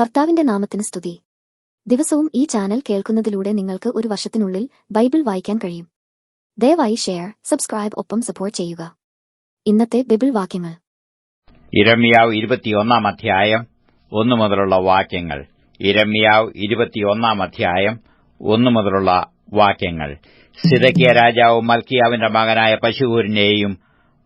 കർത്താവിന്റെ നാമത്തിന് സ്തുതി. ദിവസവും ഈ ചാനൽ കേൾക്കുന്നതിലൂടെ നിങ്ങൾക്ക് ഒരു വർഷത്തിനുള്ളിൽ ബൈബിൾ വായിക്കാൻ കഴിയും. ദയവായി ഷെയർ സബ്സ്ക്രൈബ് ഒപ്പം സപ്പോർട്ട് ചെയ്യുക. ഇന്നത്തെ ബൈബിൾ വാക്യങ്ങൾ. ഇരമ്യാവ് ഇരുപത്തിയൊന്നാം അധ്യായം ഒന്നു മുതലുള്ള വാക്യങ്ങൾ. ഇരമ്യാവ് ഇരുപത്തിയൊന്നാം അധ്യായം ഒന്നു മുതലുള്ള വാക്യങ്ങൾ. സിതക്കിയ രാജാവും മൽക്കിയാവിന്റെ മകനായ പശുഹൂരിനെയും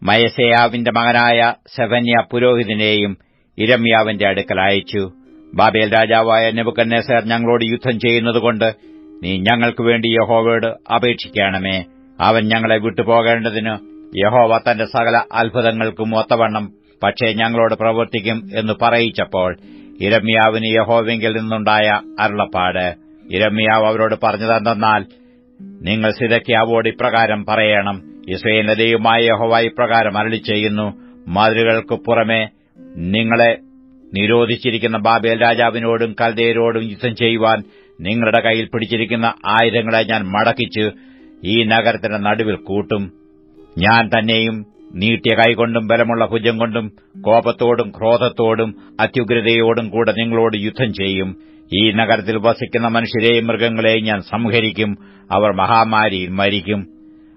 മയസയാവിന്റെ മകനായ സെവന്യ പുരോഹിതനെയും ഇരമ്യാവിന്റെ അടുക്കൽ അയച്ചു. ബാബേൽ രാജാവായ നെബുക്കന്നേസർ ഞങ്ങളോട് യുദ്ധം ചെയ്യുന്നതുകൊണ്ട് നീ ഞങ്ങൾക്ക് വേണ്ടി യഹോവയോട് അപേക്ഷിക്കണമേ. അവൻ ഞങ്ങളെ വിട്ടുപോകേണ്ടതിന് യഹോവ തന്റെ സകല അത്ഭുതങ്ങൾക്കും ഒത്തവണ്ണം പക്ഷേ ഞങ്ങളോട് പ്രവർത്തിക്കും എന്ന് പറയിച്ചപ്പോൾ ഇരമ്യാവിന് യഹോവെങ്കിൽ നിന്നുണ്ടായ അരുളപ്പാട്. ഇരമ്യാവ് അവരോട് പറഞ്ഞതെന്തെന്നാൽ നിങ്ങൾ സിതയ്ക്കാവോട് ഇപ്രകാരം പറയണം. ഇസ്രയേലിന്റെ ദൈവമായ യഹോവ ഇപ്രകാരം അരളി ചെയ്യുന്നു മതിലുകൾക്ക് പുറമെ നിങ്ങളെ നിരോധിച്ചിരിക്കുന്ന ബാബേൽ രാജാവിനോടും കൽദയരോടും യുദ്ധം ചെയ്യുവാൻ നിങ്ങളുടെ കയ്യിൽ പിടിച്ചിരിക്കുന്ന ആയുധങ്ങളെ ഞാൻ മടക്കിച്ച് ഈ നഗരത്തിന്റെ നടുവിൽ കൂട്ടും. ഞാൻ തന്നെയും നീട്ടിയ കൈകൊണ്ടും ബലമുള്ള ഭുജം കൊണ്ടും കോപത്തോടും ക്രോധത്തോടും അത്യുഗ്രതയോടും കൂടെ നിങ്ങളോട് യുദ്ധം ചെയ്യും. ഈ നഗരത്തിൽ വസിക്കുന്ന മനുഷ്യരെയും മൃഗങ്ങളെയും ഞാൻ സംഹരിക്കും. അവർ മഹാമാരിയിൽ മരിക്കും.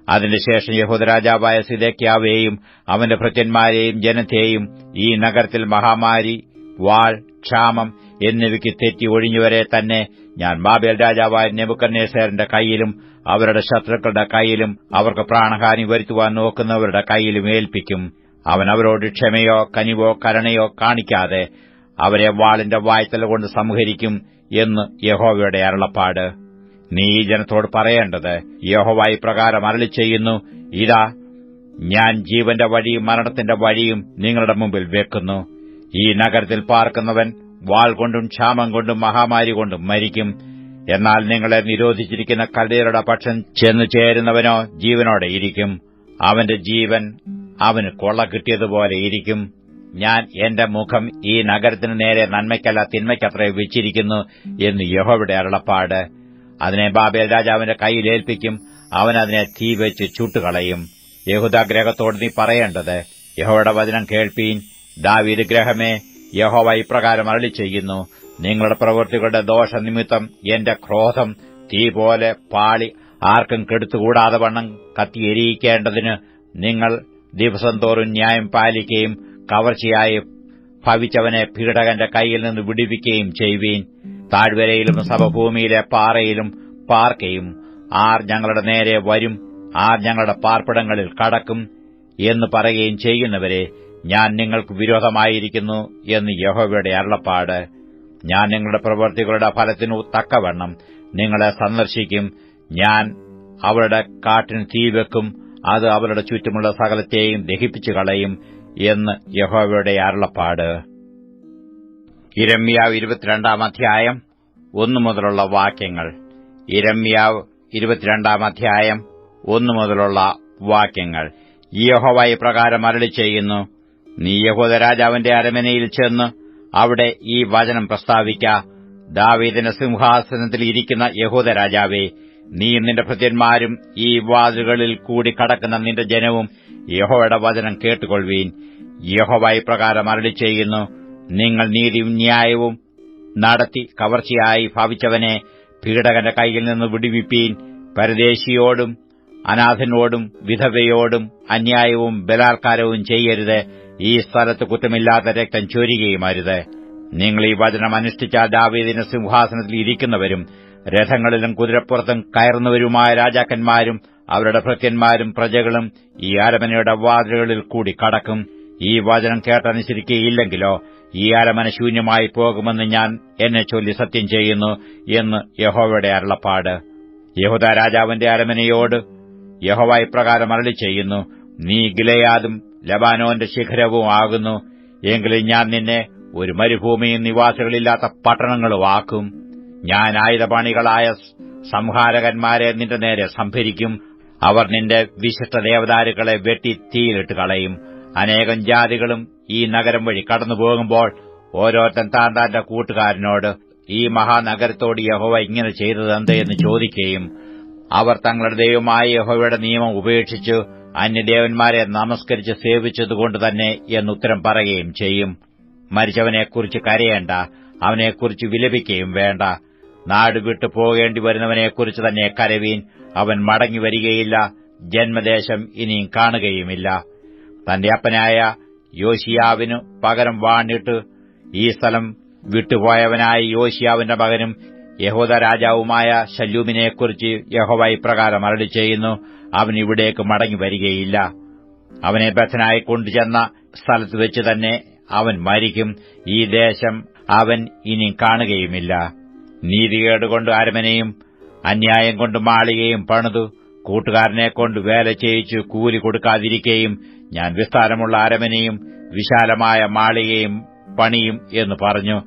അതിനുശേഷം യഹൂദരാജാവായ സിദേക്യാവേയും അവന്റെ ഭൃത്യന്മാരെയും ജനത്തെയും ഈ നഗരത്തിൽ മഹാമാരി വാൾ ക്ഷാമം എന്നിവയ്ക്ക് തെറ്റി ഒഴിഞ്ഞുവരെ തന്നെ ഞാൻ ബാബേൽ രാജാവായ നെബുക്കന്നേസേറിന്റെ കൈയിലും അവരുടെ ശത്രുക്കളുടെ കൈയിലും അവർക്ക് പ്രാണഹാനി വരുത്തുവാൻ നോക്കുന്നവരുടെ കൈയിലും ഏൽപ്പിക്കും. അവൻ അവരോട് ക്ഷമയോ കനിവോ കരുണയോ കാണിക്കാതെ അവരെ വാളിന്റെ വായ്ത്തല കൊണ്ട് സംഹരിക്കും എന്ന് യഹോവയുടെ അരുളപ്പാട്. നീ ഈ ജനത്തോട് പറയേണ്ടത് യഹോവ ഇപ്രകാരം അരളി ചെയ്യുന്നു ഇതാ ഞാൻ ജീവന്റെ വഴിയും മരണത്തിന്റെ വഴിയും നിങ്ങളുടെ മുമ്പിൽ വെക്കുന്നു. ഈ നഗരത്തിൽ പാർക്കുന്നവൻ വാൾ കൊണ്ടും ക്ഷാമം കൊണ്ടും മഹാമാരി കൊണ്ടും മരിക്കും. എന്നാൽ നിങ്ങളെ നിരോധിച്ചിരിക്കുന്ന കല്ലേരുടെ പക്ഷം ചെന്നു ചേരുന്നവനോ ജീവനോടെ ഇരിക്കും. അവന്റെ ജീവൻ അവന് കൊള്ള കിട്ടിയതുപോലെ ഇരിക്കും. ഞാൻ എന്റെ മുഖം ഈ നഗരത്തിന് നേരെ നന്മയ്ക്കല്ല തിന്മയ്ക്കത്രേ വെച്ചിരിക്കുന്നു എന്ന് യഹോവിടെ അരുളപ്പാട്. അതിനെ ബാബേൽ രാജാവിന്റെ കയ്യിൽ ഏൽപ്പിക്കും. അവൻ അതിനെ തീ വെച്ച് ചുട്ടുകളയും. യഹൂദാഗ്രഹത്തോട് നീ പറയേണ്ടത് യഹോയുടെ വചനം കേൾപ്പീൻ. ദാവീദ് ഗ്രഹമേ യഹോവ ഇപ്രകാരം അരളി ചെയ്യുന്നു നിങ്ങളുടെ പ്രവൃത്തികളുടെ ദോഷനിമിത്തം എന്റെ ക്രോധം തീ പോലെ പാളി ആർക്കും കെടുത്തുകൂടാതെ വണ്ണം കത്തിയെരിയിക്കേണ്ടതിന് നിങ്ങൾ ദിവസം തോറും ന്യായം പാലിക്കുകയും കവർച്ചയായി ഭവിച്ചവനെ പീഡകന്റെ കൈയിൽ നിന്ന് വിടിവിക്കുകയും ചെയ്യുവീൻ. താഴ്വരയിലും സമഭൂമിയിലെ പാറയിലും പാർക്കയും. ആർ ഞങ്ങളുടെ നേരെ വരും ആർ ഞങ്ങളുടെ പാർപ്പിടങ്ങളിൽ കടക്കും എന്ന് പറയുകയും ചെയ്യുന്നവരെ ഞാൻ നിങ്ങൾക്ക് വിരോധമായിരിക്കുന്നു എന്ന് യഹോവയുടെ അരുളപ്പാട്. ഞാൻ നിങ്ങളുടെ പ്രവൃത്തികളുടെ ഫലത്തിനു തക്കവണ്ണം നിങ്ങളെ സന്ദർശിക്കും. ഞാൻ അവരുടെ കാട്ടിന് തീവെക്കും അത് അവരുടെ ചുറ്റുമുള്ള സകലത്തെയും ദഹിപ്പിച്ചു കളയും എന്ന് യഹോവയുടെ അരുളപ്പാട്. ഇരമ്യാവ് ഇരുപത്തിരണ്ടാം അധ്യായം ഒന്നു മുതലുള്ള വാക്യങ്ങൾ. ഇരമ്യാവ് ഇരുപത്തിരണ്ടാം അധ്യായം ഒന്നു മുതലുള്ള വാക്യങ്ങൾ. യഹോവ ഇപ്രകാരം അരളി ചെയ്യുന്നു നീ യഹോദരാജാവിന്റെ അരമനയിൽ ചെന്ന് അവിടെ ഈ വചനം പ്രസ്താവിക്ക. ദാവീദിന്റെ സിംഹാസനത്തിൽ ഇരിക്കുന്ന യഹോദരാജാവേ നീ നിന്റെ ഭൃത്യന്മാരും ഈ വാതിലുകളിൽ കൂടി കടക്കുന്ന നിന്റെ ജനവും യഹോയുടെ വചനം കേട്ടുകൊള്ളുവീൻ. യഹോവ ഇപ്രകാരം അരളി ചെയ്യുന്നു നിങ്ങൾ നീതിയും ന്യായവും നടത്തി കവർച്ചയായി ഭാവിച്ചവനെ പീഡകന്റെ കൈയിൽ നിന്ന് വിടുവിപ്പീൻ. പരദേശിയോടും അനാഥനോടും വിധവയോടും അന്യായവും ബലാത്കാരവും ചെയ്യരുത്. ഈ സ്ഥലത്ത് കുറ്റമില്ലാത്ത രക്തം ചൊരികയുമരുത്. നിങ്ങൾ ഈ വചനം അനുഷ്ഠിച്ചാൽ ദാവീദിന് സിംഹാസനത്തിൽ ഇരിക്കുന്നവരും രഥങ്ങളിലും കുതിരപ്പുറത്തും കയറുന്നവരുമായ രാജാക്കന്മാരും അവരുടെ ഭൃത്യന്മാരും പ്രജകളും ഈ അരമനയുടെ വാതിലുകളിൽ കൂടി കടക്കും. ഈ വചനം കേട്ടനുസരിക്കുകയില്ലെങ്കിലോ ഈ അരമന ശൂന്യമായി പോകുമെന്ന് ഞാൻ എന്നെ ചൊല്ലി സത്യം ചെയ്യുന്നു എന്ന് യഹോവയുടെ അരുളപ്പാട്. യഹുദ രാജാവിന്റെ അരമനയോട് യഹോവ ഇപ്രകാരം അരളി ചെയ്യുന്നു നീ ഗിലയാദും ലബാനോന്റെ ശിഖരവും ആകുന്നു എങ്കിലും ഞാൻ നിന്നെ ഒരു മരുഭൂമിയും നിവാസികളില്ലാത്ത പട്ടണങ്ങളും ആക്കും. ഞാൻ ആയുധപാണികളായ സംഹാരകന്മാരെ നിന്റെ നേരെ സംഭരിക്കും. അവർ നിന്റെ വിശിഷ്ട ദേവദാരുക്കളെ വെട്ടി തീയിലിട്ട് കളയും. അനേകം ജാതികളും ഈ നഗരം വഴി കടന്നു പോകുമ്പോൾ ഓരോരുത്തൻ താൻ താന്റെ കൂട്ടുകാരനോട് ഈ മഹാനഗരത്തോട് യഹോവ ഇങ്ങനെ ചെയ്തതെന്ത്? എന്ന് ചോദിക്കുകയും അവർ തങ്ങളുടെ ദൈവമായ യഹോവയുടെ നിയമം ഉപേക്ഷിച്ച് അന്യദേവന്മാരെ നമസ്കരിച്ച് സേവിച്ചതുകൊണ്ട് തന്നെ എന്നുത്തരം പറയുകയും ചെയ്യും. മരിച്ചവനെക്കുറിച്ച് കരയേണ്ട അവനെക്കുറിച്ച് വിലപിക്കുകയും വേണ്ട. നാട് വിട്ടു പോകേണ്ടി വരുന്നവനെക്കുറിച്ച് തന്നെ കരവീൻ അവൻ മടങ്ങി വരികയില്ല ജന്മദേശം ഇനിയും കാണുകയുമില്ല. തന്റെ അപ്പനായ യോശിയാവിനു പകരം വാണിട്ട് ഈ സ്ഥലം വിട്ടുപോയവനായ യോശിയാവിന്റെ മകനും യഹോദ രാജാവുമായ ശല്യൂമിനെക്കുറിച്ച് യഹോവ ഇപ്രകാരം അരളി ചെയ്യുന്നു അവൻ ഇവിടേക്ക് മടങ്ങി വരികയില്ല. അവനെ ബഥനായി കൊണ്ടുചെന്ന സ്ഥലത്ത് വെച്ച് തന്നെ അവൻ മരിക്കും. ഈ ദേശം അവൻ ഇനി കാണുകയുമില്ല. നീതികേടുകൊണ്ട് അരമനയും അന്യായം കൊണ്ട് മാളികയും പണിതു. കൂട്ടുകാരനെ കൊണ്ട് വേല ചെയ്യിച്ച് കൂലി കൊടുക്കാതിരിക്കുകയും ഞാൻ വിസ്താരമുള്ള അരമനയും വിശാലമായ മാളികയും പണിയും എന്ന് പറഞ്ഞു.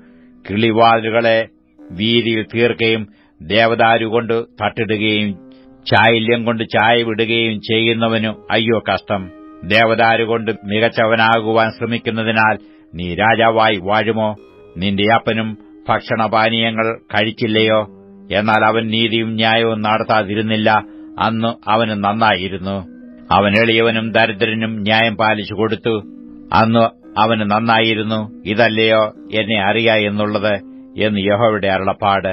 കിളിവാതിലുകളെ വീതിയിൽ തീർക്കുകയും ദേവദാരുകൊണ്ട് തട്ടിടുകയും ചായല്യം കൊണ്ട് ചായ വിടുകയും ചെയ്യുന്നവനു അയ്യോ കഷ്ടം. ദേവദാരുകൊണ്ട് മികച്ചവനാകുവാൻ ശ്രമിക്കുന്നതിനാൽ നീ രാജാവായി വാഴുമോ? നിന്റെ അപ്പനും ഭക്ഷണപാനീയങ്ങൾ കഴിച്ചില്ലയോ? എന്നാൽ അവൻ നീതിയും ന്യായവും നടത്താതിരുന്നില്ല. അന്ന് അവന് നന്നായിരുന്നു. അവൻ എളിയവനും ദരിദ്രനും ന്യായം പാലിച്ചു കൊടുത്തു. അന്ന് അവന് നന്നായിരുന്നു. ഇതല്ലയോ എന്നെ അറിയ എന്നുള്ളത്? എന്ന് യഹോയുടെ അരുളപ്പാട്.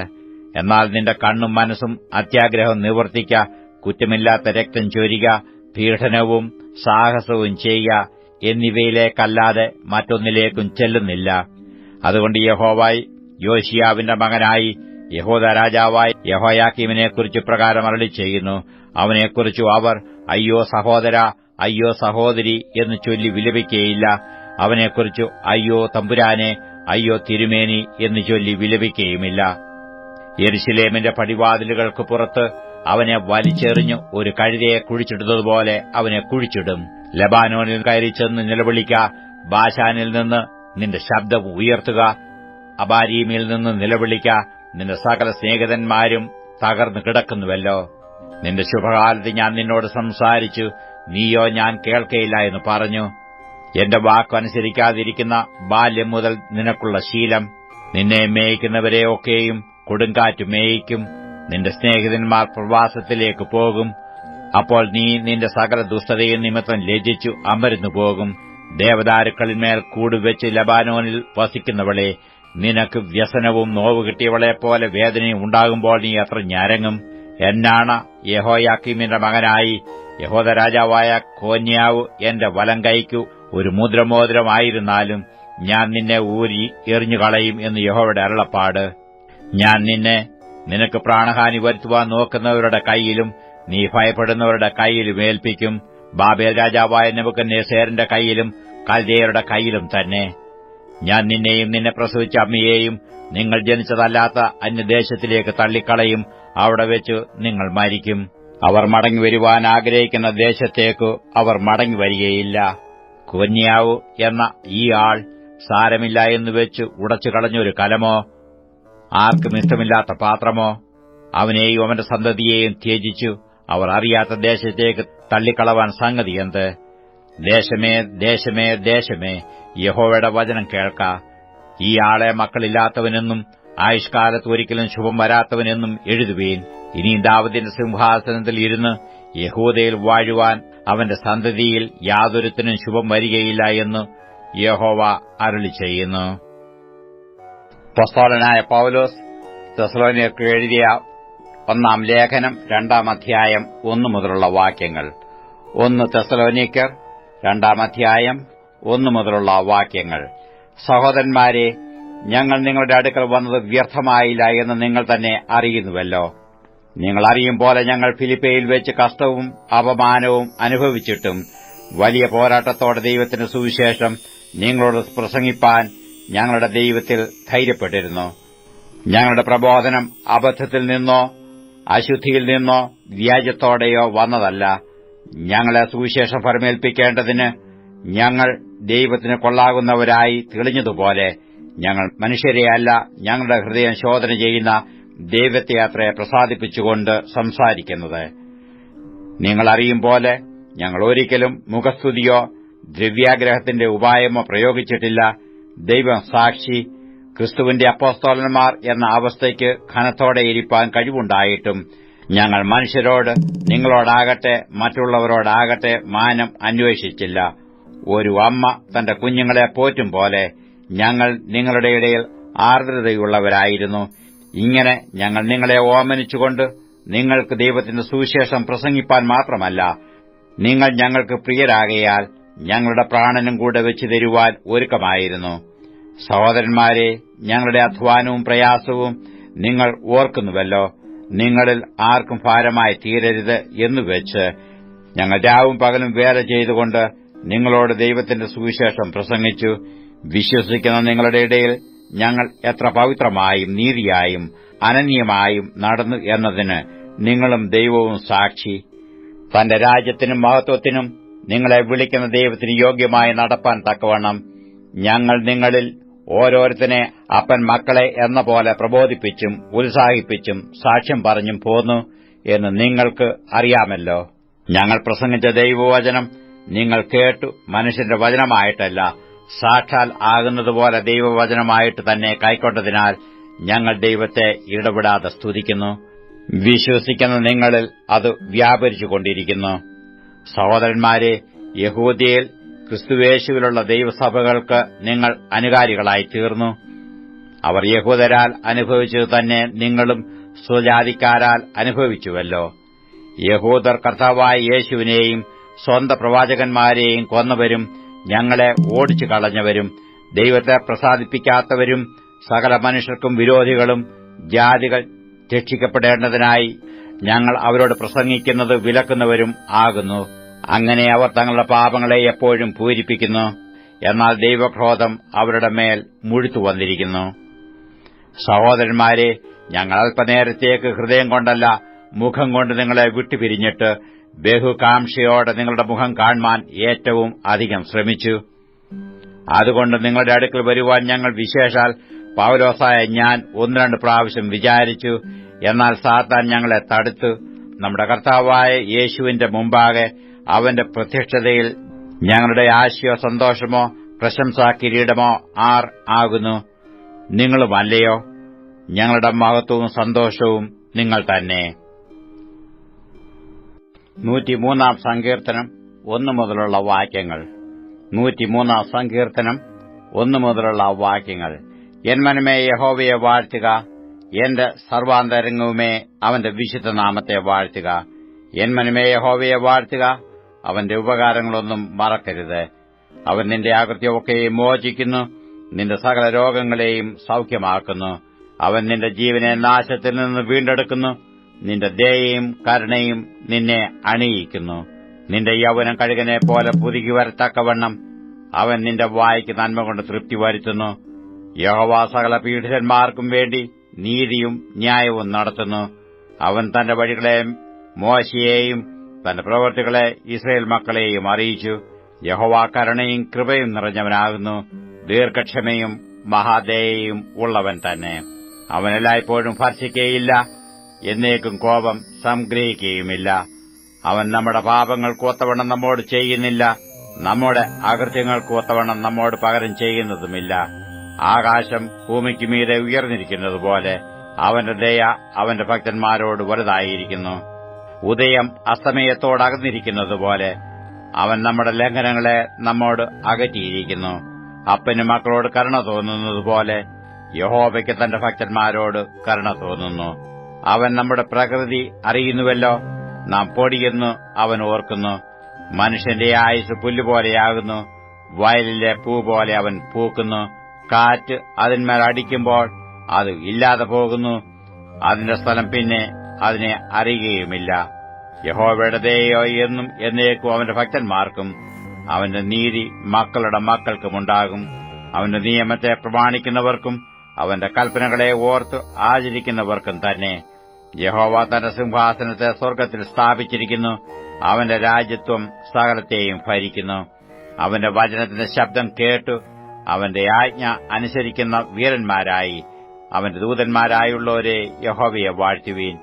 എന്നാൽ നിന്റെ കണ്ണും മനസ്സും അത്യാഗ്രഹം നിവർത്തിക്ക കുറ്റമില്ലാത്ത രക്തം ചൊരിക പീഡനവും സാഹസവും ചെയ്യുക എന്നിവയിലേക്കല്ലാതെ മറ്റൊന്നിലേക്കും ചെല്ലുന്നില്ല. അതുകൊണ്ട് യഹോവായി യോശിയാവിന്റെ മകനായി യഹോദ രാജാവായി യഹോയാക്കീമിനെക്കുറിച്ച് പ്രകാരം അരളി ചെയ്യുന്നു അവനെക്കുറിച്ചു അവർ അയ്യോ സഹോദര അയ്യോ സഹോദരി എന്ന് ചൊല്ലി വിലപിക്കുകയില്ല. അവനെക്കുറിച്ചു അയ്യോ തമ്പുരാനെ അയ്യോ തിരുമേനി എന്ന് ചൊല്ലി വിലപിക്കുകയുമില്ല യെരുശലേമിന്റെ പടിവാതിലുകൾക്ക് പുറത്ത് അവനെ വലിച്ചെറിഞ്ഞ് ഒരു കഴുതയെ കുഴിച്ചിടുന്നതുപോലെ അവനെ കുഴിച്ചിടും. ലബാനോനിൽ കയറി ചെന്ന് നിലവിളിക്ക ബാഷാനിൽ നിന്ന് നിന്റെ ശബ്ദം ഉയർത്തുക അബാരീമിൽ നിന്ന് നിലവിളിക്ക നിന്റെ സകല സ്നേഹിതന്മാരും തകർന്നു കിടക്കുന്നുവല്ലോ. നിന്റെ ശുഭകാലത്ത് ഞാൻ നിന്നോട് സംസാരിച്ചു നീയോ ഞാൻ കേൾക്കയില്ല എന്ന് പറഞ്ഞു. എന്റെ വാക്കനുസരിക്കാതിരിക്കുന്ന ബാല്യം മുതൽ നിനക്കുള്ള ശീലം നിന്നെ മേയിക്കുന്നവരെയൊക്കെയും കൊടുങ്കാറ്റ് മേയിക്കും നിന്റെ സ്നേഹിതന്മാർ പ്രവാസത്തിലേക്ക് പോകും അപ്പോൾ നീ നിന്റെ സകല ദുഷ്ടതയും നിമിത്തം ലജിച്ചു അമരുന്നു പോകും. ദേവദാരുക്കളിന്മേൽ കൂടുവെച്ച് ലബാനോനിൽ വസിക്കുന്നവളെ നിനക്ക് വ്യസനവും നോവ് കിട്ടിയവളെപ്പോലെ വേദനയും ഉണ്ടാകുമ്പോൾ നീ അത്ര ഞരങ്ങും. എന്നാണ് യഹോയാക്കിമിന്റെ മകനായി യഹോദരാജാവായ കോന്യാവ് എന്റെ വലം കൈക്കു ഒരു മുദ്രമോദ്രമായിരുന്നാലും ഞാൻ നിന്നെ ഊരി എറിഞ്ഞുകളയും എന്ന് യഹോവയുടെ അരുളപ്പാട്. ഞാൻ നിന്നെ നിനക്ക് പ്രാണഹാനി വരുത്തുവാൻ നോക്കുന്നവരുടെ കൈയിലും നീ ഭയപ്പെടുന്നവരുടെ കൈയിലും ഏൽപ്പിക്കും. ബാബേൽ രാജാവായ നമുക്ക് നെസേറിന്റെ കൈയിലും കൽദേയരുടെ കൈയിലും തന്നെ. ഞാൻ നിന്നെയും നിന്നെ പ്രസവിച്ച അമ്മയെയും നിങ്ങൾ ജനിച്ചതല്ലാത്ത അന്യദേശത്തിലേക്ക് തള്ളിക്കളയും. അവിടെ വെച്ച് നിങ്ങൾ മരിക്കും. അവർ മടങ്ങി വരുവാൻ ആഗ്രഹിക്കുന്ന ദേശത്തേക്ക് അവർ മടങ്ങി വരികയില്ല. കുന്യാവ് എന്ന ഈ ആൾ സാരമില്ല എന്ന് വെച്ച് ഉടച്ചു കളഞ്ഞൊരു കലമോ ആർക്കും ഇഷ്ടമില്ലാത്ത പാത്രമോ അവനെയും അവന്റെ സന്തതിയെയും ത്യജിച്ചു അവർ അറിയാത്ത ദേശത്തേക്ക് തള്ളിക്കളവാൻ സംഗതി എന്ത്? ദേശമേ ദേശമേ ദേശമേ യഹോവയുടെ വചനം കേൾക്ക. ഈ ആളെ മക്കളില്ലാത്തവനെന്നും ആയുഷ്കാലത്ത് ഒരിക്കലും ശുഭം വരാത്തവനെന്നും എഴുതുവീൻ. ഇനിയും ദാവതിന്റെ സിംഹാസനത്തിൽ ഇരുന്ന് യഹൂദയിൽ വാഴുവാൻ അവന്റെ സന്തതിയിൽ യാതൊരുത്തിനും ശുഭം വരികയില്ല എന്ന് യഹോവ അരുളി ചെയ്യുന്നു. പ്രസ്തോലനായ പൌലോസ് തെസലോനിയർക്ക് എഴുതിയ ഒന്നാം ലേഖനം രണ്ടാം അധ്യായം ഒന്നു മുതലുള്ള വാക്യങ്ങൾ. ഒന്ന് തെസ്ലോനിക്കർ രണ്ടാം അധ്യായം ഒന്നു മുതലുള്ള വാക്യങ്ങൾ. സഹോദരന്മാരെ ഞങ്ങൾ നിങ്ങളുടെ അടുക്കൽ വന്നത് വ്യർത്ഥമായില്ല എന്ന് നിങ്ങൾ തന്നെ അറിയുന്നുവല്ലോ. നിങ്ങൾ അറിയും പോലെ ഞങ്ങൾ ഫിലിപ്പയിൽ വെച്ച് കഷ്ടവും അപമാനവും അനുഭവിച്ചിട്ടും വലിയ പോരാട്ടത്തോടെ ദൈവത്തിന്റെ സുവിശേഷം നിങ്ങളോട് പ്രസംഗിപ്പാൻ ഞങ്ങളുടെ ദൈവത്തിൽ ധൈര്യപ്പെട്ടിരുന്നു. ഞങ്ങളുടെ പ്രബോധനം അബദ്ധത്തിൽ നിന്നോ അശുദ്ധിയിൽ നിന്നോ വ്യാജത്തോടെയോ വന്നതല്ല. ഞങ്ങളെ സുവിശേഷം ഫലമേൽപ്പിക്കേണ്ടതിന് ഞങ്ങൾ ദൈവത്തിന് കൊള്ളാകുന്നവരായി തെളിഞ്ഞതുപോലെ ഞങ്ങൾ മനുഷ്യരെയല്ല ഞങ്ങളുടെ ഹൃദയം ശോധന ചെയ്യുന്ന ദൈവത്തെ അത്രേ പ്രസാദിപ്പിച്ചുകൊണ്ട് സംസാരിക്കുന്നത്. നിങ്ങളറിയും പോലെ ഞങ്ങൾ ഒരിക്കലും മുഖസ്തുതിയോ ദ്രവ്യാഗ്രഹത്തിന്റെ ഉപായമോ പ്രയോഗിച്ചിട്ടില്ല. ദൈവം സാക്ഷി ക്രിസ്തുവിന്റെ അപ്പോസ്തോലന്മാർ എന്ന അവസ്ഥയ്ക്ക് ഘനത്തോടെ ഇരിപ്പാൻ കഴിവുണ്ടായിട്ടും ഞങ്ങൾ മനുഷ്യരോട് നിങ്ങളോടാകട്ടെ മറ്റുള്ളവരോടാകട്ടെ മാനം അന്വേഷിച്ചില്ല. ഒരു അമ്മ തന്റെ കുഞ്ഞുങ്ങളെ പോറ്റും പോലെ ഞങ്ങൾ നിങ്ങളുടെ ഇടയിൽ ആർദ്രതയുള്ളവരായിരുന്നു. ഇങ്ങനെ ഞങ്ങൾ നിങ്ങളെ ഓമനിച്ചുകൊണ്ട് നിങ്ങൾക്ക് ദൈവത്തിന്റെ സുവിശേഷം പ്രസംഗിപ്പാൻ മാത്രമല്ല നിങ്ങൾ ഞങ്ങൾക്ക് പ്രിയരാകയാൽ ഞങ്ങളുടെ പ്രാണനും കൂടെ വെച്ചു തരുവാൻ ഒരുക്കമായിരുന്നു. സഹോദരന്മാരെ ഞങ്ങളുടെ അധ്വാനവും പ്രയാസവും നിങ്ങൾ ഓർക്കുന്നുവല്ലോ. നിങ്ങളിൽ ആർക്കും ഭാരമായി തീരരുത് എന്നുവെച്ച് ഞങ്ങൾ രാവും പകലും വേല ചെയ്തുകൊണ്ട് നിങ്ങളോട് ദൈവത്തിന്റെ സുവിശേഷം പ്രസംഗിച്ചു. വിശ്വസിക്കുന്ന നിങ്ങളുടെ ഇടയിൽ ഞങ്ങൾ എത്ര പവിത്രമായും നീതിയായും അനന്യമായും നടന്നു എന്നതിന് നിങ്ങളും ദൈവവും സാക്ഷി. തന്റെ രാജ്യത്തിനും മഹത്വത്തിനും നിങ്ങളെ വിളിക്കുന്ന ദൈവത്തിന് യോഗ്യമായി നടപ്പാൻ തക്കവണ്ണം ഞങ്ങൾ നിങ്ങളിൽ ഓരോരുത്തരെ അപ്പൻ മക്കളെ എന്ന പോലെ പ്രബോധിപ്പിച്ചും ഉത്സാഹിപ്പിച്ചും സാക്ഷ്യം പറഞ്ഞും പോന്നു എന്ന് നിങ്ങൾക്ക് അറിയാമല്ലോ. ഞങ്ങൾ പ്രസംഗിച്ച ദൈവവചനം നിങ്ങൾ കേട്ടു മനുഷ്യന്റെ വചനമായിട്ടല്ല സാക്ഷാൽ ആകുന്നതുപോലെ ദൈവവചനമായിട്ട് തന്നെ കൈക്കൊണ്ടതിനാൽ ഞങ്ങൾ ദൈവത്തെ ഇടപെടാതെ സ്തുതിക്കുന്നു. വിശ്വസിക്കുന്ന നിങ്ങളിൽ അത് വ്യാപരിച്ചുകൊണ്ടിരിക്കുന്നു. സഹോദരന്മാരെ യഹൂദിയിൽ ക്രിസ്തുവേശുവിലുള്ള ദൈവസഭകൾക്ക് നിങ്ങൾ അനുകാരികളായി തീർന്നു അവർ യഹൂദരാൽ അനുഭവിച്ചത് തന്നെ നിങ്ങളും സ്വജാതിക്കാരാൽ അനുഭവിച്ചുവല്ലോ. യഹൂദർ കർത്താവായ യേശുവിനെയും സ്വന്തം പ്രവാചകന്മാരെയും കൊന്നവരും ഞങ്ങളെ ഓടിച്ചു കളഞ്ഞവരും ദൈവത്തെ പ്രസാദിപ്പിക്കാത്തവരും സകല മനുഷ്യർക്കും വിരോധികളും ജാതികൾ രക്ഷിക്കപ്പെടേണ്ടതിനായി ഞങ്ങൾ അവരോട് പ്രസംഗിക്കുന്നത് വിലക്കുന്നവരും ആകുന്നു. അങ്ങനെ അവർ തങ്ങളുടെ പാപങ്ങളെ എപ്പോഴും പൂരിപ്പിക്കുന്നു. എന്നാൽ ദൈവക്രോധം അവരുടെ മേൽ മുഴുത്തു വന്നിരിക്കുന്നു. സഹോദരന്മാരെ ഞങ്ങൾ അല്പനേരത്തേക്ക് ഹൃദയം കൊണ്ടല്ല മുഖം കൊണ്ട് നിങ്ങളെ വിട്ടുപിരിഞ്ഞിട്ട് ബഹുകാംക്ഷയോടെ നിങ്ങളുടെ മുഖം കാണുവാൻ ഏറ്റവും അധികം ശ്രമിച്ചു. അതുകൊണ്ട് നിങ്ങളുടെ അടുക്കൽ വരുവാൻ ഞങ്ങൾ വിശേഷാൽ പൗലോസായ ഞാൻ ഒന്ന് രണ്ട് പ്രാവശ്യം വിചാരിച്ചു. എന്നാൽ സാത്താൻ ഞങ്ങളെ തടുത്തു. നമ്മുടെ കർത്താവായ യേശുവിന്റെ മുമ്പാകെ അവന്റെ പ്രത്യക്ഷതയിൽ ഞങ്ങളുടെ ആശയോ സന്തോഷമോ പ്രശംസാ കിരീടമോ ആർ ആകുന്നു. നിങ്ങളുമല്ലയോ? ഞങ്ങളുടെ മഹത്വവും സന്തോഷവും നിങ്ങൾ തന്നെ. നൂറ്റിമൂന്നാം സങ്കീർത്തനം ഒന്നു മുതലുള്ള വാക്യങ്ങൾ. നൂറ്റിമൂന്നാം സങ്കീർത്തനം ഒന്നു മുതലുള്ള വാക്യങ്ങൾ. എൻ മനമേ യഹോവയെ വാഴ്ത്തുക. എന്റെ സർവാന്തരംഗവുമേ അവന്റെ വിശുദ്ധ നാമത്തെ വാഴ്ത്തുക. എൻ മനമേ യഹോവയെ വാഴ്ത്തുക. അവന്റെ ഉപകാരങ്ങളൊന്നും മറക്കരുത്. അവൻ നിന്റെ ആകൃത്യമൊക്കെയും മോചിക്കുന്നു. നിന്റെ സകല രോഗങ്ങളെയും സൌഖ്യമാക്കുന്നു. അവൻ നിന്റെ ജീവനെ നാശത്തിൽ നിന്ന് വീണ്ടെടുക്കുന്നു. നിന്റെ ദയയും കരുണയും നിന്നെ അണിയിക്കുന്നു. നിന്റെ യൗവനം കഴുകനെ പോലെ പുതുക്കി വരത്തക്കവണ്ണം അവൻ നിന്റെ വായ്ക്ക് നന്മ കൊണ്ട് തൃപ്തി വരുത്തുന്നു. യഹോവ സകല പീഡിതന്മാർക്കും വേണ്ടി നീതിയും ന്യായവും നടത്തുന്നു. അവൻ തന്റെ വഴികളെ മോശയെയും തന്റെ പ്രവൃത്തികളെ ഇസ്രയേൽ മക്കളെയും അറിയിച്ചു. യഹോവ കരുണയും കൃപയും നിറഞ്ഞവനാകുന്നു. ദീർഘക്ഷമയും മഹാദയയും ഉള്ളവൻ തന്നെ. അവൻ എല്ലായ്പ്പോഴും ഭർഷിക്കുകയില്ല എന്നേക്കും കോപം സംഗ്രഹിക്കുകയുമില്ല. അവൻ നമ്മുടെ പാപങ്ങൾ ഒത്തവണ്ണം നമ്മോട് ചെയ്യുന്നില്ല. നമ്മുടെ അകൃത്യങ്ങൾക്ക് ഒത്തവണ്ണം നമ്മോട് പകരം ചെയ്യുന്നതുമില്ല. ആകാശം ഭൂമിക്ക് മീതെ ഉയർന്നിരിക്കുന്നതുപോലെ അവന്റെ ദയ അവന്റെ ഭക്തന്മാരോട് വലുതായിരിക്കുന്നു. ഉദയം അസ്തമയത്തോടകന്നിരിക്കുന്നതുപോലെ അവൻ നമ്മുടെ ലംഘനങ്ങളെ നമ്മോട് അകറ്റിയിരിക്കുന്നു. അപ്പന് മക്കളോട് കരുണ തോന്നുന്നതുപോലെ യഹോബയ്ക്ക് തന്റെ ഭക്തന്മാരോട് കരുണ തോന്നുന്നു. അവൻ നമ്മുടെ പ്രകൃതി അറിയുന്നുവല്ലോ. നാം പൊടിയെന്ന് അവൻ ഓർക്കുന്നു. മനുഷ്യന്റെ ആയുസ് പുല്ലുപോലെയാകുന്നു. വയലിലെ പൂ പോലെ അവൻ പൂക്കുന്നു. കാറ്റ് അതിന്മേൽ അടിക്കുമ്പോൾ അത് ഇല്ലാതെ പോകുന്നു. അതിന്റെ സ്ഥലം പിന്നെ അതിനെ അറിയുകയുമില്ല. യഹോവയുടെ ദയോ എന്നും എന്നേക്കും അവന്റെ ഭക്തന്മാർക്കും അവന്റെ നീതി മക്കളുടെ മക്കൾക്കുമുണ്ടാകും അവന്റെ നിയമത്തെ പ്രമാണിക്കുന്നവർക്കും അവന്റെ കൽപ്പനകളെ ഓർത്ത് ആചരിക്കുന്നവർക്കും തന്നെ. യഹോവ തന്റെ സിംഹാസനത്തെ സ്വർഗത്തിൽ സ്ഥാപിച്ചിരിക്കുന്നു. അവന്റെ രാജ്യത്വം സകലത്തെയും ഭരിക്കുന്നു. അവന്റെ വചനത്തിന്റെ ശബ്ദം കേട്ടു. അവന്റെ ആജ്ഞ അനുസരിക്കുന്ന വീരന്മാരായി. അവന്റെ ദൂതന്മാരായുള്ളവരെ യഹോവയെ വാഴ്ത്തുവീൻ.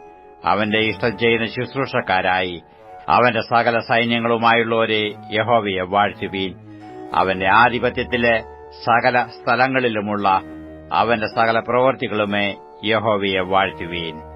അവന്റെ ഇഷ്ടം ചെയ്യുന്ന ശുശ്രൂഷക്കാരായി. അവന്റെ സകല സൈന്യങ്ങളുമായുള്ളവരെ യഹോവയെ വാഴ്ത്തുവീൻ. അവന്റെ ആധിപത്യത്തിലെ സകല സ്ഥലങ്ങളിലുമുള്ള അവന്റെ സകല പ്രവൃത്തികളുമേ യഹോവയെ വാഴ്ത്തുവീൻ.